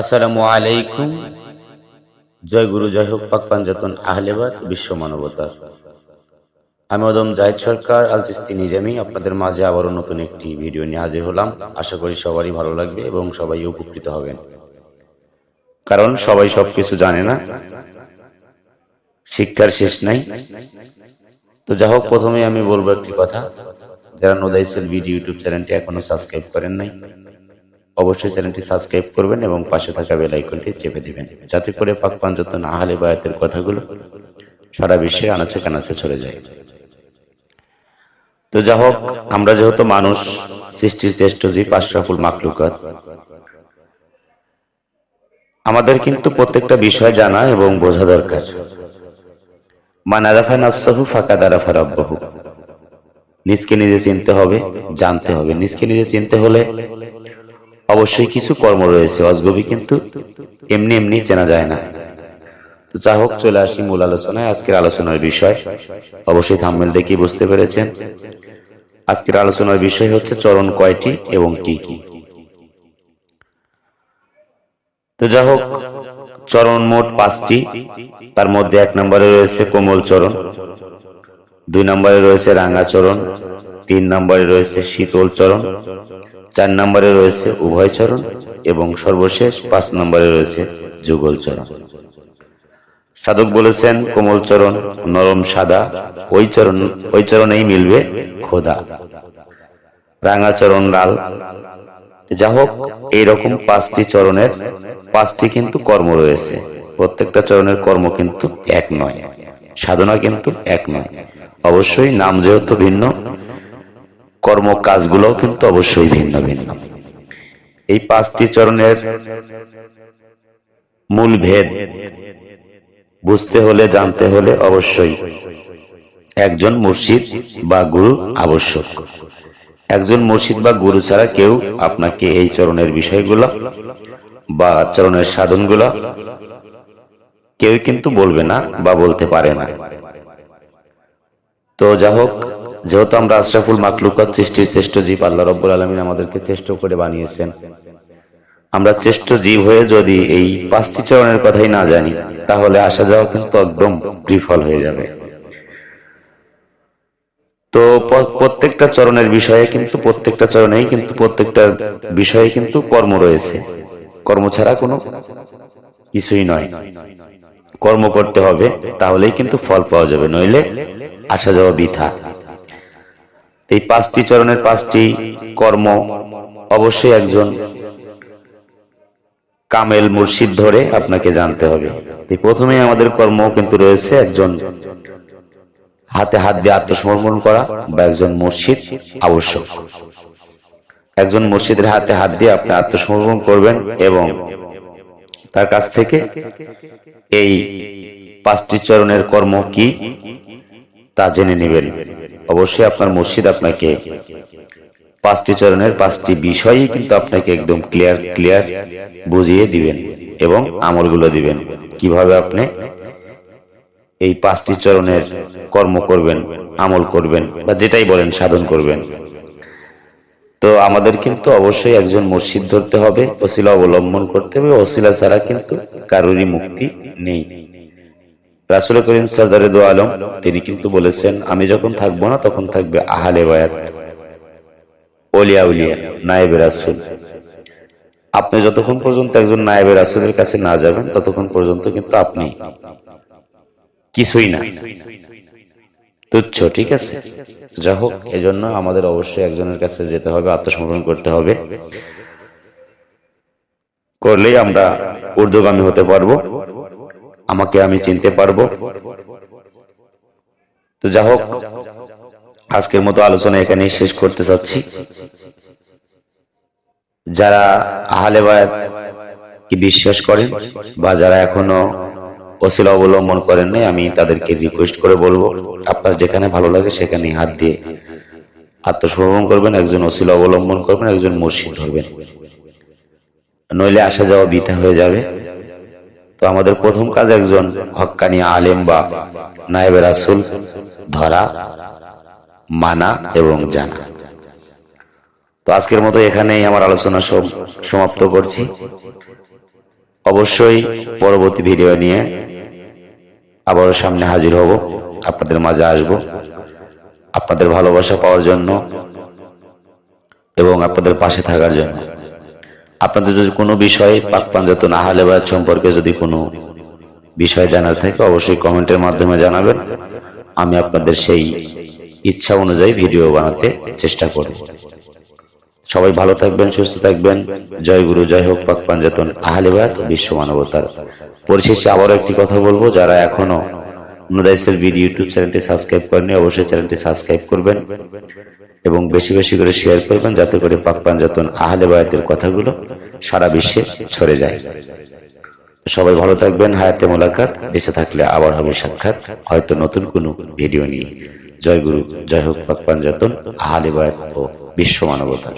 আসসালামু আলাইকুম। জয় গুরু, জয় হোক, পাক পাঞ্জাতন আহলেবাদ বিশ্ব মানবতার। আমি ওদম জাহিদ সরকার আল চিস্তি নিজামি। আপনাদের মাঝে আবারও নতুন একটি ভিডিও নিয়ে হাজির হলাম। আশা করি সবারই ভালো লাগবে এবং সবাই উপকৃত হবেন। কারণ সবাই সবকিছু জানে না। শিক্ষার শেষ নাই। তো যা হোক প্রথমে আমি বলব একটি কথা। যারা নোদাইসেল ভিডিও ইউটিউব চ্যানেলটি এখনও সাবস্ক্রাইব করেন নাই অবশ্যই চ্যানেলটি সাবস্ক্রাইব করবেন এবং পাশে থাকা বেল আইকনটি চেপে দিবেন, যাতে করে পাক পাঞ্জতন আহলে বায়াতের কথাগুলো সারা বিশ্বে আনাচে কানাচে চলে যায়। তো যা হোক, আমরা যেহেতু মানুষ, সৃষ্টির শ্রেষ্ঠ জীব আশরাফুল মাকলুকাত আমাদের কিন্তু প্রত্যেকটা বিষয় জানা এবং বোঝা দরকার। মান আরাফা নাফসাহু ফাকাদ আরাফা রাব্বাহু। নিজকে নিজে চিনতে হবে, জানতে হবে। নিজকে নিজে চিনতে হলে অবশ্যই কিছু কর্ম রয়েছে, অজগবি কিন্তু এমনি এমনি চেনা যায় না। যা হোক, চলে আসি মূল আলোচনায়, আজকের আলোচনার বিষয়। অবশ্যই থাম্বেল দেখি বুঝতে পেরেছেন। আজকের আলোচনার বিষয় হচ্ছে চরণ কয়টি এবং কি কি। তো যা হোক, চরণ মোট পাঁচটি। তার মধ্যে এক নম্বরে রয়েছে কোমল চরণ, দুই নম্বরে রয়েছে রাঙ্গা চরণ তিন নম্বরে রয়েছে শীতল চরণ, চার নম্বরে রয়েছে উভয় চরণ এবং সর্বশেষ পাঁচ নম্বরে রয়েছে যুগল চরণ। সাধক বলেছেন, কোমল চরণ নরম সাদা, ওই চরণ, ওই চরণেই মিলবে খোদা। রাঙা চরণ লাল। যা হোক, এইরকম পাঁচটি চরণের পাঁচটি কিন্তু কর্ম রয়েছে। প্রত্যেকটা চরণের কর্ম কিন্তু এক নয়। সাধনা কিন্তু এক নয়। অবশ্যই নাম যেহেতু ভিন্ন কর্ম কাজগুলোও কিন্তু অবশ্যই ভিন্ন ভিন্ন। এই পাঁচটি চরণের মূল ভেদ বুঝতে হলে, জানতে হলে অবশ্যই একজন মুর্শিদ বা গুরু আবশ্যক। একজন মুর্শিদ বা গুরু ছাড়া কেউ আপনাকে এই চরণের বিষয়গুলো বা চরণের সাধনগুলো কেউ কিন্তু বলবে না বা বলতে পারে না। তো যা হোক যেহেতু আমরা আশরাফুল মাকলুকাত সৃষ্টির শ্রেষ্ঠ জীব, আল্লাহ রব্বুল আলমিন আমাদেরকে চেষ্ট করে বানিয়েছেন। আমরা শ্রেষ্ঠ জীব হয়ে যদি এই পাঁচটি চরণের কথাই না জানি, তাহলে আসা যাওয়া কিন্তু একদম বিফল হয়ে যাবে। তো প্রত্যেকটা চরণের বিষয়ে কিন্তু, প্রত্যেকটা চরণেই কিন্তু, প্রত্যেকটা বিষয়ে কিন্তু কর্ম রয়েছে। কর্ম ছাড়া কোনো কিছুই নয়। কর্ম করতে হবে, তাহলেই কিন্তু ফল পাওয়া যাবে। নইলে আসা যাওয়া বৃথা। এই পাঁচটি চরণের পাঁচটি কর্ম অবশ্যই একজন কামেল মুর্শিদ ধরে আপনাকে জানতে হবে। প্রথমে আমাদের কর্ম কিন্তু রয়েছে একজন হাতে হাত দিয়ে আত্মসমর্পণ করা বা একজন মুর্শিদ আবশ্যক। একজন মুর্শিদের হাতে হাত দিয়ে আপনি আত্মসমর্পণ করবেন এবং তার কাছ থেকে এই পাঁচটি চরণের কর্ম কি তা জেনে নেবেন। অবশ্যই আপনার মসজিদ আপনাকে পাঁচটি চরণের পাঁচটি বিষয়ই কিন্তু আপনাকে একদম ক্লিয়ার ক্লিয়ার বুঝিয়ে দিবেন এবং আমলগুলো দিবেন। কীভাবে আপনি এই পাঁচটি চরণের কর্ম করবেন, আমল করবেন বা যেটাই বলেন সাধন করবেন। তো আমাদের কিন্তু অবশ্যই একজন মসজিদ ধরতে হবে, ওসিলা অবলম্বন করতে হবে, ওসিলা ছাড়া কিন্তু কারোরই মুক্তি নেই। রাসুল করিম সর্দারে দো আলম তিনি কিন্তু বলেছেন, আমি যখন থাকব না, তখন থাকবে আহালে বায়াত অলিয়া উলিয়া, নায়েবে রাসুল। আপনি যতক্ষণ পর্যন্ত একজন নায়েবে রাসুলের কাছে না যাবেন, ততক্ষণ পর্যন্ত কিন্তু আপনি কিছুই না। তুচ্ছ, ঠিক আছে? যা হোক, এজন্য আমাদের অবশ্যই একজনের কাছে যেতে হবে, আত্মসমর্পণ করতে হবে। করলেই আমরা ঊর্ধ্বগামী হতে পারব। আমাকে আমি চিনতে পারব। তো যা হোক, আজকের মতো আলোচনা এখানেই শেষ করতে চাচ্ছি। যারা আহলে কি বিশ্বাস করেন বা যারা এখনও অশিলা অবলম্বন করেন নাই, আমি তাদেরকে রিকোয়েস্ট করে বলব, আপনার যেখানে ভালো লাগে সেখানে হাত দিয়ে আত্মসমর্পণ করবেন, একজন অশিলা অবলম্বন করবেন, একজন মুর্শিদ ধরবেন। নইলে আসা যাওয়া বৃথা হয়ে যাবে। তো আমাদের প্রথম কাজ একজন হক্কানি আলেম বা নায়েবের রাসুল ধরা, মানা এবং জানা। তো আজকের মতো এখানেই আমার আলোচনা সমাপ্ত করছি। অবশ্যই পরবর্তী ভিডিও নিয়ে আবারও সামনে হাজির হব। আপনাদের মাঝে আসব। আপনাদের ভালোবাসা পাওয়ার জন্য এবং আপনাদের পাশে থাকার জন্য। আপনাদের যদি কোনো বিষয়ে পাক পাঞ্জাতন আহলে বায়াত সম্পর্কে যদি কোনো বিষয় জানার থাকে, অবশ্যই কমেন্টের মাধ্যমে জানাবেন। আমি আপনাদের সেই ইচ্ছা অনুযায়ী ভিডিও বানাতে চেষ্টা করব সবাই ভালো থাকবেন, সুস্থ থাকবেন। জয় গুরু, জয় হোক পাক পাঞ্জাতন আহলে বায়াত ও বিশ্ব মানবতার। পরিশেষে আবারও একটি কথা বলব, যারা এখনও নুরাইসের ভিডিও ইউটিউব চ্যানেলটি সাবস্ক্রাইব করেনি অবশ্যই চ্যানেলটি সাবস্ক্রাইব করবেন। এবং বেশি বেশি করে শেয়ার করবেন যাতে করে পাক পাঞ্জাতন আহলে বায়াতের কথাগুলো সারা বিশ্বে ছড়ে যায়। সবাই ভালো থাকবেন, হায়াতে মোলাকাত। বেঁচে থাকলে আবার হবে সাক্ষাৎ। হয়তো নতুন কোনো ভিডিও নিয়ে। জয় গুরু, জয় হোক পাক পাঞ্জাতন আহলে বায়াত ও বিশ্ব মানবতা।